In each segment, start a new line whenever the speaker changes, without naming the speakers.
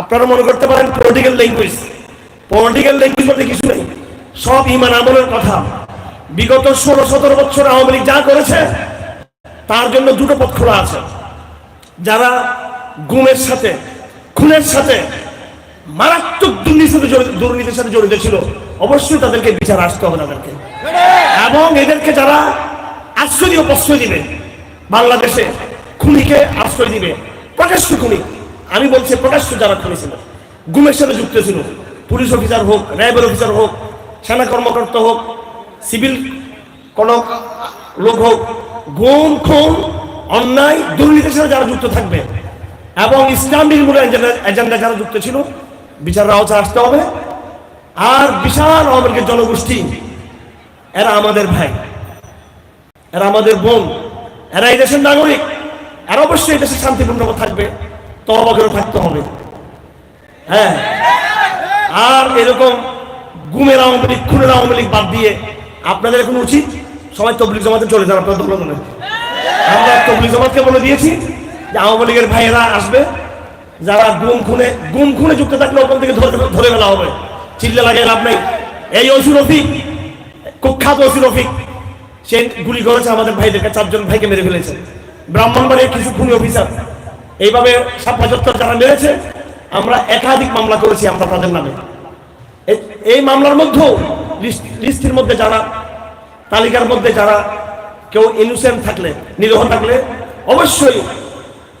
আপনারা মনে করতে পারেন পলিটিক্যাল ল্যাঙ্গুয়েজ পলিটিক্যাল ল্যাঙ্গুয়েজ বলতে কিছু নেই। সব ইমান আমলের কথা। বিগত ষোলো সতেরো বছর আওয়ামী লীগ যা করেছে, তার জন্য দুটো খোলা আছে। যারা গুমের সাথে, খুনের সাথে, মারাত্মক দুর্নীতির সাথে দুর্নীতির সাথে জড়িত ছিল, অবশ্যই তাদেরকে বিচার আসতে হবে তাদেরকে। এবং এদেরকে যারা আশ্রয় প্রশ্রয় দিবে, বাংলাদেশে খুনিকে আশ্রয় দিবে, প্রকাশ্য খুনি। আমি বলছি, প্রকাশ্য যারা খুনি ছিল, গুমের সাথে যুক্ত ছিল, পুলিশ অফিসার হোক র্যাবের অফিসার হোক সেনা কর্মকর্তা হোক, সিভিল কোন লোক হোক, গুম, খুন, অন্যায়, দুর্নীতির সাথে যারা যুক্ত থাকবে, এবং ইসলাম নির্মূল এজেন্ডা যারা যুক্ত ছিল বিচারের আওতায় আসতে হবে, আর বিশাল লীগের জনগোষ্ঠী, এরা আমাদের ভাই, এরা আমাদের বোন, এরা এই দেশের নাগরিক, এরা অবশ্যই এই দেশে শান্তিপূর্ণ থাকবে। তবা করে থাকতে হবে। হ্যাঁ? আর এরকম গুমের আওয়ামী লীগ, খুনের আওয়ামী লীগ বাদ দিয়ে আপনাদের এখন উচিত সবাই তবলিক জমাতে চলে যান, আপনার দল দলে আমরা তবলিক জমাতকে বলে দিয়েছি যে আওয়ামী লীগের ভাইয়েরা আসবে, যারা গুম খুনে গুম খুনে যুক্ত থাকলে ওখান থেকে ধরে ধরে ফেলা হবে। চিল্লে লাগে লাভ নেই। এই ওসি রফিক, কুখ্যাত ওসি রফিক, সে গুলি করেছে আমাদের ভাইদেরকে, চারজন ভাইকে মেরে ফেলেছে। ব্রাহ্মণবাড়ির কিছু খুনি অফিসার এইভাবে সাত পঁচাত্তর যারা মেরেছে, আমরা একাধিক মামলা করেছি আমরা তাদের নামে। এই- মামলার মধ্যেও লিস্ট- লিস্টের মধ্যে যারা, তালিকার মধ্যে যারা কেউ ইনোসেন্ট থাকলে, নিরহ থাকলে, অবশ্যই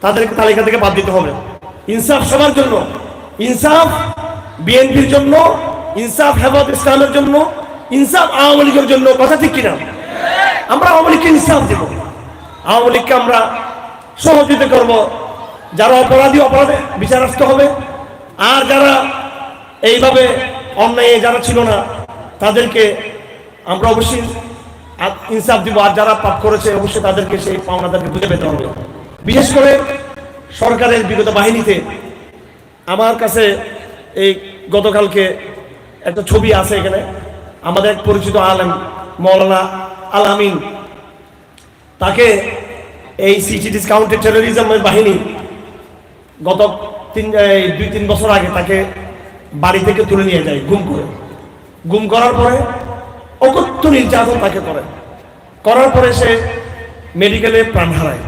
তাদেরকে তালিকা থেকে বাদ দিতে হবে। ইনসাফ সবার জন্য। ইনসাফ বিএনপির জন্য, ইনসাফ হেফাজত ইসলামের জন্য, ইনসাফ আওয়ামী লীগের জন্য, কথা ঠিক কিনা? আমরা আওয়ামী লীগকে ইনসাফ দেব। আওয়ামী লীগকে আমরা সহযোগিতা করব। যারা অপরাধী, অপরাধে বিচার আসতে হবে, আর যারা এইভাবে অন্যায় যারা ছিল না, তাদেরকে আমরা অবশ্যই ইনসাফ দিব, আর যারা পাপ করেছে, অবশ্যই তাদেরকে সেই পাওনাদেরকে বুঝে পেতে হবে। বিশেষ করে সরকারের বিগত বাহিনীতে আমার কাছে এই গতকালকে একটা ছবি আছে এখানে। আমাদের এক পরিচিত আলম, মৌলানা আল আমিন। তাকে এই সিটিডিস কাউন্টার টেরোরিজমের বাহিনী গত তিন দুই, তিন বছর আগে তাকে বাড়ি থেকে তুলে নিয়ে যায় গুম করে। গুম করার পরে অকথ্য নির্যাতন তাকে করে। করার পরে সে মেডিকেলে প্রাণ হারায়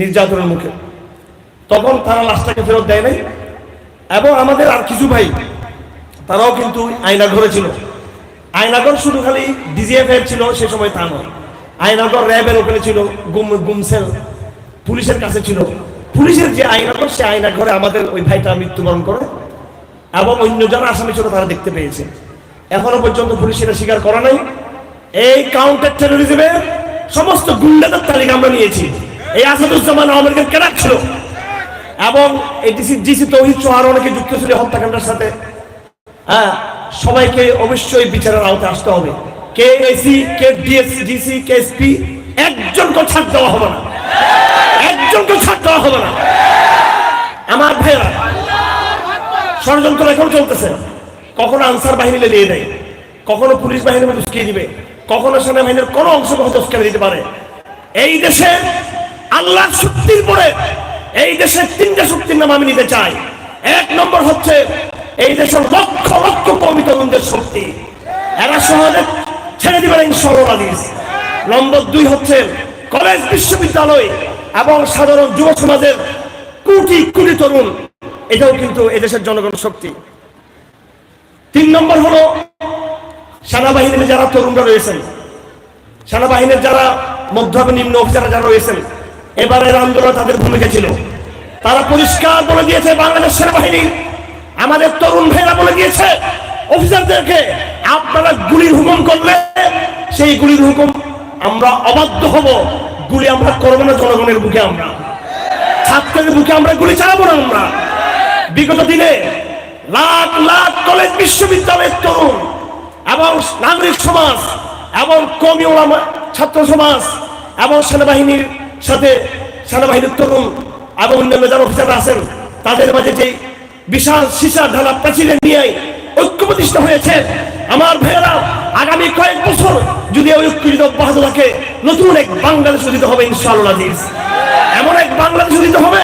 নির্যাতনের মুখে। তখন তারা লাশটাকে ফেরত দেয় নাই এবং আমাদের আর কিছু ভাই, তারাও কিন্তু আয়নাঘরে ছিল। আয়নাঘর শুধু খালি ডিজিএফ এর ছিল, সে সময় তা নয়। আয়নাঘর র্যাবের ওখানে ছিল, গুম গুমসেল পুলিশের কাছে ছিল। পুলিশের যে আয়নাঘর সে আয়নাঘরে আমাদের ওই ভাইটা মৃত্যুবরণ করে এবং অন্য যারা আসামি ছিল তারা দেখতে পেয়েছে। এখনও পর্যন্ত পুলিশ এটা স্বীকার করা নাই। এই কাউন্টার টেরোরিজমের সমস্ত গুন্ডাদের তালিকা আমরা নিয়েছি। এই আসাদুজ্জামান আওয়ামী লীগের ক্যাডার ছিল? এবং এই ডিসি ডিসি তৌহিদ আরও অনেকে যুক্ত ছিল হত্যাকাণ্ডের সাথে। হ্যাঁ সবাইকে অবশ্যই বিচারের আওতায় আসতে হবে। কে এসি, কে ডিএস, ডিসি, কে এসপি একজনকে ছাড় দেওয়া হবে না। একজনকে ছাড় দেওয়া হবে না। আমার ভাইয়েরা, ষড়যন্ত্র এখন চলতেছে। কখনো আনসার বাহিনী লেলিয়ে দেয় কখনো পুলিশ বাহিনীর মধ্যে উস্কিয়ে দিবে, কখনো সেনাবাহিনীর কোনো অংশ হয়তো উস্কানি দিতে পারে। এই দেশে আল্লাহর শক্তির পরে এই দেশের তিনটা শক্তির নাম আমি নিতে চাই। এক নম্বর হচ্ছে, এই দেশের লক্ষ লক্ষ কর্মী তরুণদের শক্তি। এরা সহজে ছেড়ে দিবেন ইনশাল্লাহ হাদিস নম্বর দুই হচ্ছে, কলেজ, বিশ্ববিদ্যালয় এবং সাধারণ যুব সমাজের কোটি কোটি তরুণ, এটাও কিন্তু এদেশের জনগণের শক্তি। তিন নম্বর হলো সেনাবাহিনীর যারা তরুণরা রয়েছেন, সেনাবাহিনীর যারা মধ্য নিম্ন অফিসাররা যারা রয়েছেন, এবারের আন্দোলন তাদের ভূমিকা ছিল। তারা পরিষ্কার বলে দিয়েছে, বাংলাদেশ সেনাবাহিনী আমাদের তরুণ ভাইরা বলে দিয়েছে, অফিসারদেরকে আপনারা গুলির হুকুম করলে সেই গুলির হুকুম আমরা অবাধ্য হব। গুলি আমরা করব না, জনগণের বুকে আমরা। ছাত্রের বুকে আমরা গুলি চালাবো না আমরা। বিগত দিনে লাখ লাখ কলেজ বিশ্ববিদ্যালয়ের তরুণ এবং নাগরিক সমাজ এবং কমি ছাত্র সমাজ এবং সেনাবাহিনীর সাথে সেনাবাহিনীর তরুণ এবং অন্যান্য যারা অফিসাররা আছেন, তাদের মাঝে যে বিশাল সীসা ঢালা প্রাচীরের নিয়ে ঐক্য প্রতিষ্ঠা হয়েছে, আমার ভাইয়েরা আগামী কয়েক বছর যদি ওই ঐক্য যদি অব্যাহত থাকে, নতুন এক বাংলাদেশ উদিত হবে ইনশাআল্লাহ। এমন এক বাংলাদেশ উদিত হবে,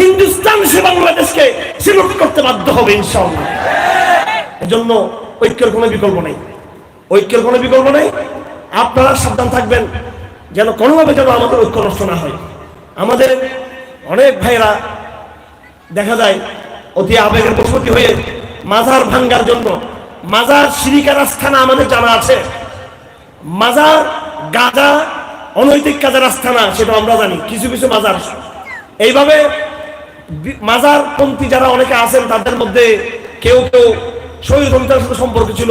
হিন্দুস্তান সে বাংলাদেশকে সিলুট করতে বাধ্য হবে ইনশাআল্লাহ। এজন্য ঐক্যের কোনো বিকল্প নেই। ঐক্যের কোনো বিকল্প নেই। আপনারা সাবধান থাকবেন, যেন কোনোভাবে যেন আমাদের ঐক্য নষ্ট না হয়। আমাদের অনেক ভাইরা দেখা যায়, অতি আবেগের বসতি হয়ে মাজার ভাঙ্গার জন্য মাজার সিরিকার আস্থানা আমাদের জানা আছে, মাজার গাজা অনৈতিক কাজের আস্থানা, সেটা আমরা জানি, কিছু কিছু মাজার। এইভাবে মাজার পন্থী যারা অনেকে আছেন, তাদের মধ্যে কেউ কেউ শহীদ সাথে সম্পর্ক ছিল